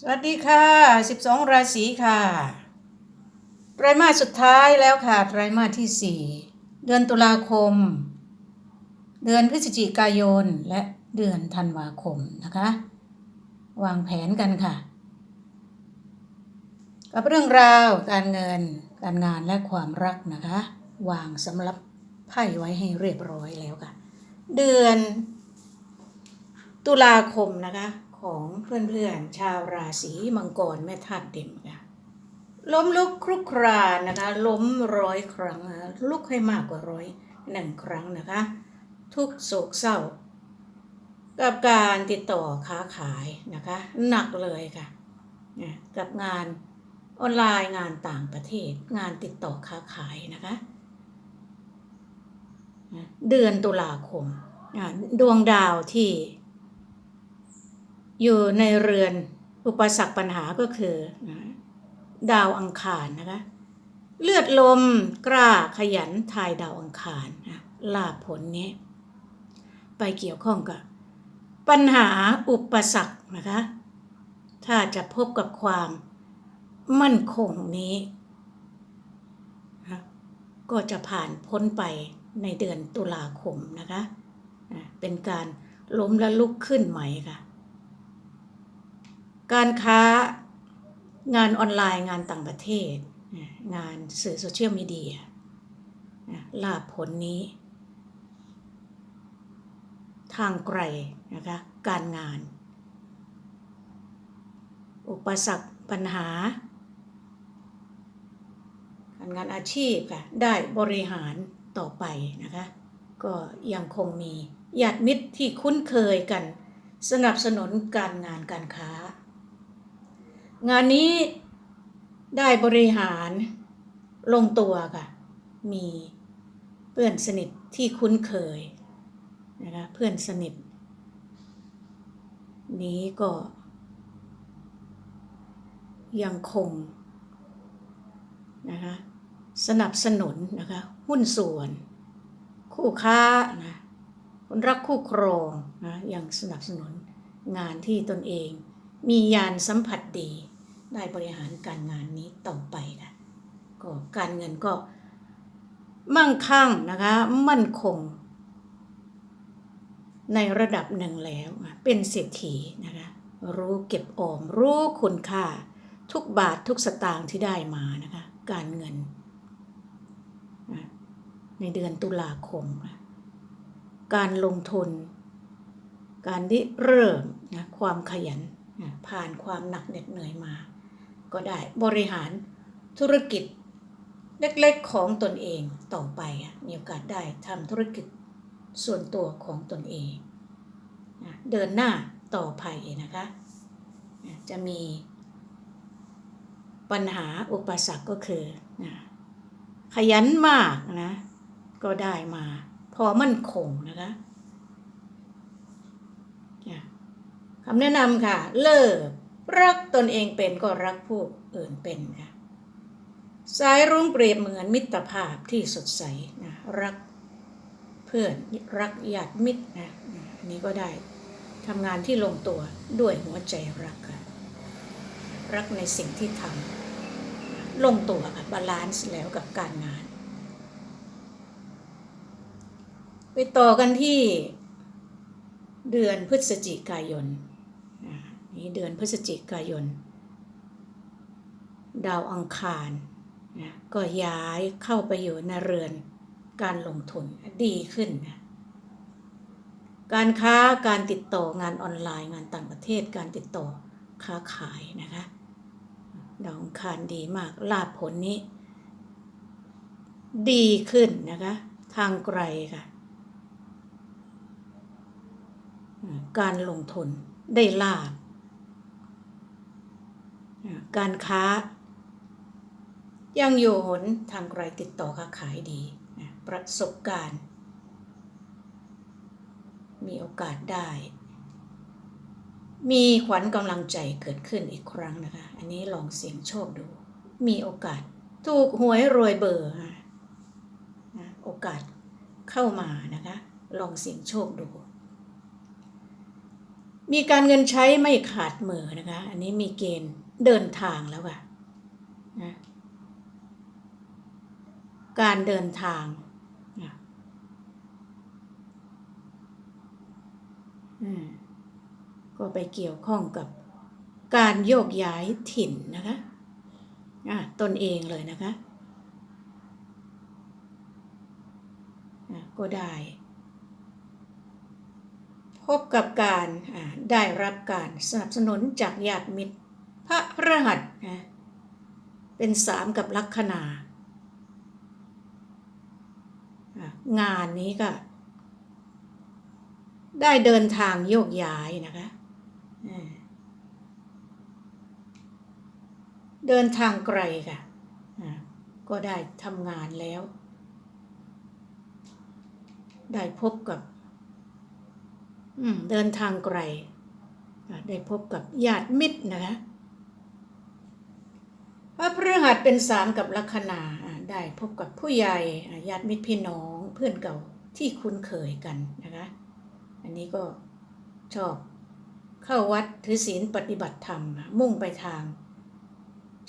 สวัสดีค่ะ 12 ราศีค่ะ ไตรมาสสุดท้ายแล้วค่ะ ไตรมาสที่ 4 เดือนตุลาคม เดือนพฤศจิกายน และเดือนธันวาคมนะคะ วางแผนกันค่ะ กับเรื่องราวการเงิน การงานและความรักนะคะ วางสำหรับไพ่ไว้ให้เรียบร้อยแล้วค่ะ เดือนตุลาคมนะคะ ของเพื่อนๆ ชาวราศีมังกรแม่ธาตุดินค่ะล้มลุกครุกครานนะคะ ล้มร้อยครั้งนะลุกให้มากกว่าร้อยหนึ่งครั้งนะคะ ทุกโศกเศร้า กับการติดต่อค้าขายนะคะ หนักเลยค่ะ กับงานออนไลน์งานต่างประเทศ งานติดต่อค้าขายนะคะ เดือนตุลาคมดวงดาวที่ อยู่ในเรือนอุปสรรคปัญหาก็คือดาวอังคารนะคะเลือดลมกล้าขยันทายดาวอังคารนะลาผลนี้ ไปเกี่ยวข้องกับ ปัญหาอุปสรรคนะคะ ถ้าจะพบกับความมั่นคงนี้นะก็จะผ่านพ้นไปในเดือนตุลาคมนะคะอะเป็นการล้มและลุกขึ้นใหม่ค่ะ การค้างานออนไลน์งานต่างประเทศ งานสื่อโซเชียลมีเดียลาภผลนี้ ทางไกลนะคะการงาน อุปสรรคปัญหา การงานอาชีพค่ะได้บริหารต่อไปนะคะ ก็ยังคงมีญาติมิตรที่คุ้นเคยกัน สนับสนุนการงานการค้า งานนี้ได้บริหารลงตัวค่ะ มีเพื่อนสนิทที่คุ้นเคยนะคะเพื่อนสนิท นี้ก็ ยังคงนะคะสนับสนุนนะคะหุ้นส่วน คู่ค้านะคนรักคู่ครองนะยังสนับสนุนงานที่ตนเอง มียานสัมผัสดี ได้บริหารการงานนี้ต่อไปค่ะก็การเงินก็มั่งคั่งนะคะ มั่นคง ในระดับหนึ่งแล้ว เป็นเศรษฐีนะคะ รู้เก็บออม รู้คุณค่า ทุกบาททุกสตางค์ที่ได้มานะคะ การเงิน ในเดือนตุลาคม การลงทุน การที่เริ่มนะความขยันผ่านความหนักเหน็ดเหนื่อยมา ก็ได้บริหารธุรกิจเล็กๆของตนเองต่อไปอะมีโอกาสได้ทำธุรกิจส่วนตัวของตนเองเดินหน้าต่อไปนะคะจะมีปัญหาอุปสรรคก็คือขยันมากนะก็ได้มาพอมั่นคงนะคะคำแนะนำค่ะ เลิก รักตนเองเป็นก็รักผู้อื่นเป็นค่ะสายรุ้งเปรียบเหมือนมิตรภาพที่สดใสนะรักเพื่อนรักญาติมิตรนะอันนี้ก็ได้ทำงานที่ลงตัวด้วยหัวใจรักค่ะรักในสิ่งที่ทำลงตัวค่ะบาลานซ์แล้วกับการงาน ไปต่อกันที่เดือนพฤศจิกายน นี่เดือนพฤศจิกายน ดาวอังคารนะก็ย้ายเข้าไปอยู่ในเรือนการลงทุนดีขึ้นนะการค้าการติดต่องานออนไลน์งานต่างประเทศการติดต่อค้าขายนะคะ ดาวอังคารดีมากลาภผลนี้ ดีขึ้นนะคะ ทางไกลค่ะ การลงทุนได้ลาภอ่า การค้า ยังอยู่หนทางไกลติดต่อค้าขายดีนะประสบการณ์ มีโอกาสได้ มีขวัญกำลังใจเกิดขึ้นอีกครั้งนะคะ อันนี้ลองเสี่ยงโชคดู มีโอกาสถูกหวยรวยเบอร์นะโอกาสเข้ามานะคะ ลองเสี่ยงโชคดูมีการเงินใช้ไม่ขาดมือนะคะ อันนี้มีเกณฑ์ เดินทางแล้วค่ะนะการเดินทางก็ไปเกี่ยวข้องกับการโยกย้ายถิ่นนะคะะตนเองเลยนะคะะก็ได้ พบกับการได้รับการสนับสนุนจากญาติมิตร พระพระหัสนะเป็นสามกับลัคนา งานนี้ก็ ได้เดินทางโยกย้ายนะคะเดินทางไกลค่ะ ก็ได้ทำงานแล้ว ได้พบกับเดินทางไกล ได้พบกับญาติมิตรนะคะ พระพฤหัสเป็นสามกับลัคนาได้พบกับผู้ใหญ่ญาติมิตรพี่น้องเพื่อนเก่าที่คุ้นเคยกันนะคะ อันนี้ก็ชอบเข้าวัดถือศีลปฏิบัติธรรม มุ่งไปทาง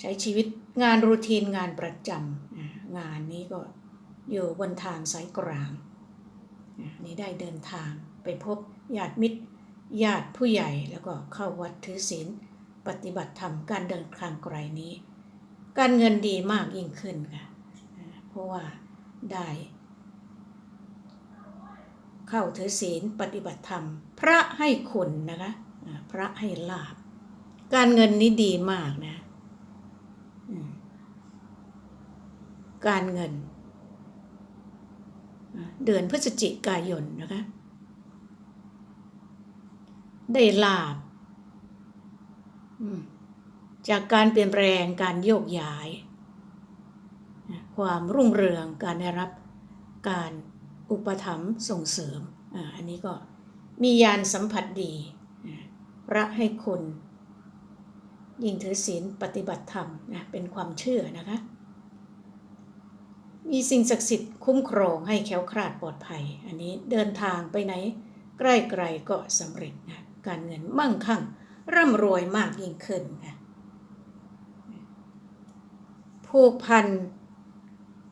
ใช้ชีวิตงานรูทีนงานประจำงานนี้ก็อยู่บนทางสายกลางนี่ได้เดินทางไปพบญาติมิตรญาติผู้ใหญ่แล้วก็เข้าวัดถือศีลปฏิบัติธรรมการเดินทางไกลนี้ การเงินดีมากยิ่งขึ้นค่ะ เพราะว่าได้ เข้าถือศีลปฏิบัติธรรม พระให้คุณนะคะพระให้ลาบ การเงินนี้ดีมากนะการเงิน เดือนพฤศจิกายนนะคะ ได้ลาบ อืม จากการเปลี่ยนแปลงการโยกย้าย ความรุ่งเรืองการได้รับการอุปถัมภ์ส่งเสริมอันนี้ก็มียานสัมผัสดีพระให้คุณยิ่งถือศีลปฏิบัติธรรมนะเป็นความเชื่อนะคะ มีสิ่งศักดิ์สิทธิ์คุ้มครองให้แคล้วคลาดปลอดภัย อันนี้เดินทางไปไหนใกล้ไกลก็สำเร็จนะการเงินมั่งคั่งร่ำรวยมากยิ่งขึ้นนะ ผูกพัน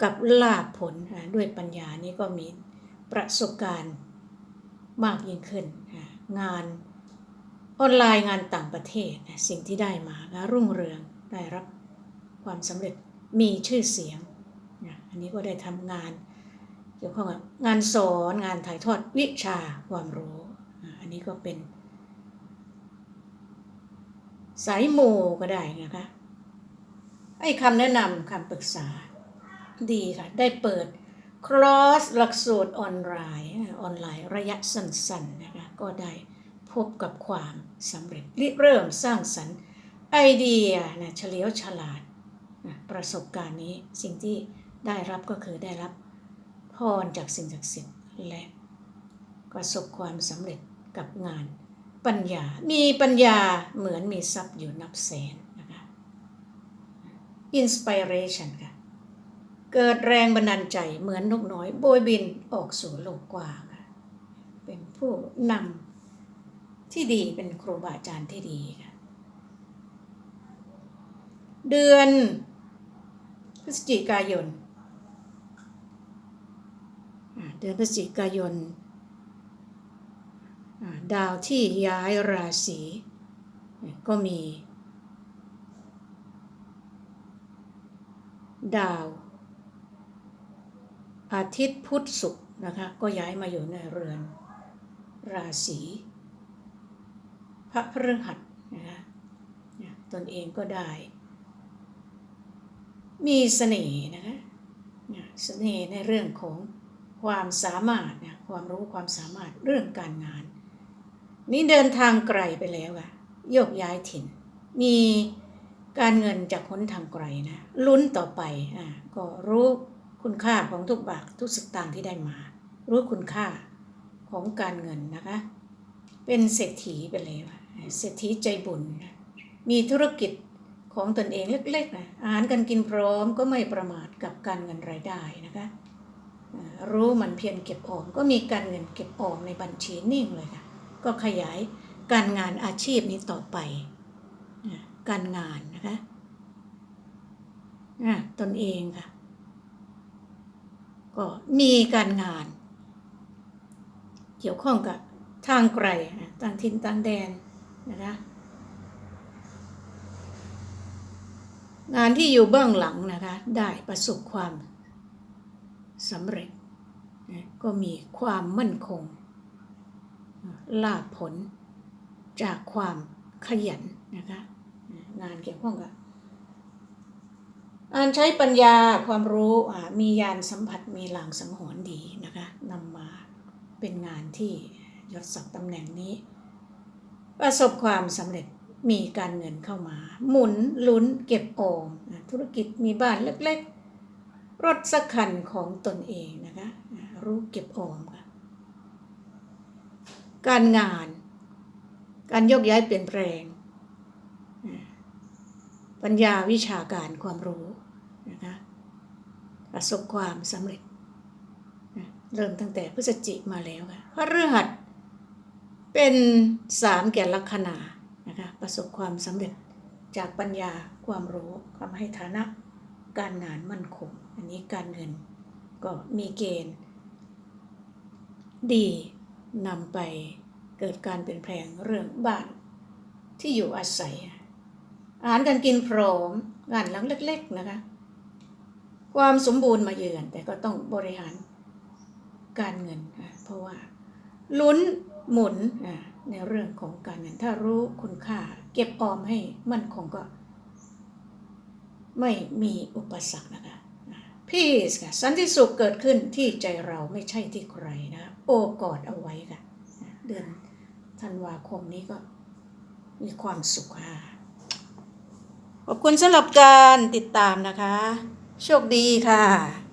กับลาภผลด้วยปัญญานี้ก็มีประสบการณ์มากยิ่งขึ้น งานออนไลน์งานต่างประเทศสิ่งที่ได้มารุ่งเรืองได้รับความสำเร็จมีชื่อเสียง อันนี้ก็ได้ทำงานเกี่ยวข้องกับงานสอนงานถ่ายทอดวิชาความรู้ อันนี้ก็เป็น สายโมก็ได้นะคะ ให้คำแนะนำคำปรึกษา ดีค่ะ ได้เปิดคลอสหลักสูตรออนไลน์ออนไลน์ระยะสั้นๆนะคะก็ได้พบกับความสำเร็จริเริ่มสร้างสรรค์ไอเดียนะเฉลียวฉลาดนะประสบการณ์นี้สิ่งที่ได้รับก็คือได้รับพรจากสิ่งศักดิ์สิทธิ์และประสบความสำเร็จกับงานปัญญา มีปัญญาเหมือนมีทรัพย์อยู่นับแสน นะคะ inspiration ค่ะ เกิดแรงบันดาลใจเหมือนนกน้อยโบยบินออกสู่โลกกว้างค่ะ เป็นผู้นำที่ดีเป็นครูบาอาจารย์ที่ดีค่ะ เดือนพฤศจิกายน เดือนพฤศจิกายน ดาวที่ย้ายราศีก็มี ดาว อาทิตย์พุธศุกร์นะคะ ก็ย้ายมาอยู่ในเรือน ราศี พระพฤหัสนะคะตนเองก็ได้ มีเสน่ห์นะคะเนี่ยเสน่ห์ในเรื่องของความสามารถนะความรู้ความสามารถเรื่องการงาน นี่เดินทางไกลไปแล้วอะโยกย้ายถิ่น มี การเงินจากคนทางไกลนะลุ้นต่อไปอะก็รู้คุณค่าของทุกบาททุกสตางค์ที่ได้มา รู้คุณค่าของการเงินนะคะ เป็นเศรษฐีไปแล้วอะเศรษฐีใจบุญนะมีธุรกิจของตนเองเล็กๆนะอาหารการกินพร้อมก็ไม่ประมาทกับการเงินรายได้นะคะรู้มันเพียรเก็บออมก็มีการเงินเก็บออมในบัญชีนิ่งเลยค่ะก็ขยายการงานอาชีพนี้ต่อไป การงานนะคะอะตนเองค่ะ ก็มีการงาน เกี่ยวข้องกับทางไกลต่างถิ่นต่างแดนนะคะงานที่อยู่เบื้องหลังนะคะ ได้ประสบความสำเร็จนะก็มีความมั่นคง ลาภผลจากความขยันนะคะ งานเกี่ยวข้องกับการใช้ปัญญาความรู้มียานสัมผัสมีหลางสังหรณ์ดีนะคะนำมาเป็นงานที่ยศศักดิ์ตำแหน่งนี้ ประสบความสำเร็จมีการเงินเข้ามา หมุนลุ้นเก็บออมธุรกิจมีบ้านเล็กๆ รถสักคันของตนเองนะคะรู้เก็บออมค่ะการงาน การยกย้ายเปลี่ยนแปลง ปัญญาวิชาการความรู้นะคะประสบความสำเร็จนะเริ่มตั้งแต่พฤศจิมาแล้วค่ะพระฤหัสเป็นสามแก่ลัคนานะคะประสบความสำเร็จจากปัญญาความรู้ทำให้ฐานะการงานมั่นคง อันนี้การเงินก็มีเกณฑ์ ดีนำไปเกิดการเปลี่ยนแปลงเรื่องบ้านที่อยู่อาศัย อาหารการกินพร้อมงานหลังเล็ก ๆนะคะ ความสมบูรณ์มาเยือน แต่ก็ต้องบริหารการเงินอะเพราะว่าลุ้นหมุนอะในเรื่องของการเงิน ถ้ารู้คุณค่า เก็บออมให้มั่นคงก็ ไม่มีอุปสรรคนะคะพีซค่ะสันติสุขเกิดขึ้นที่ใจเราไม่ใช่ที่ใครนะ โอกอดเอาไว้ค่ะ เดือนธันวาคมนี้ก็มีความสุขค่ะ ขอบคุณสำหรับการติดตามนะคะ โชคดีค่ะ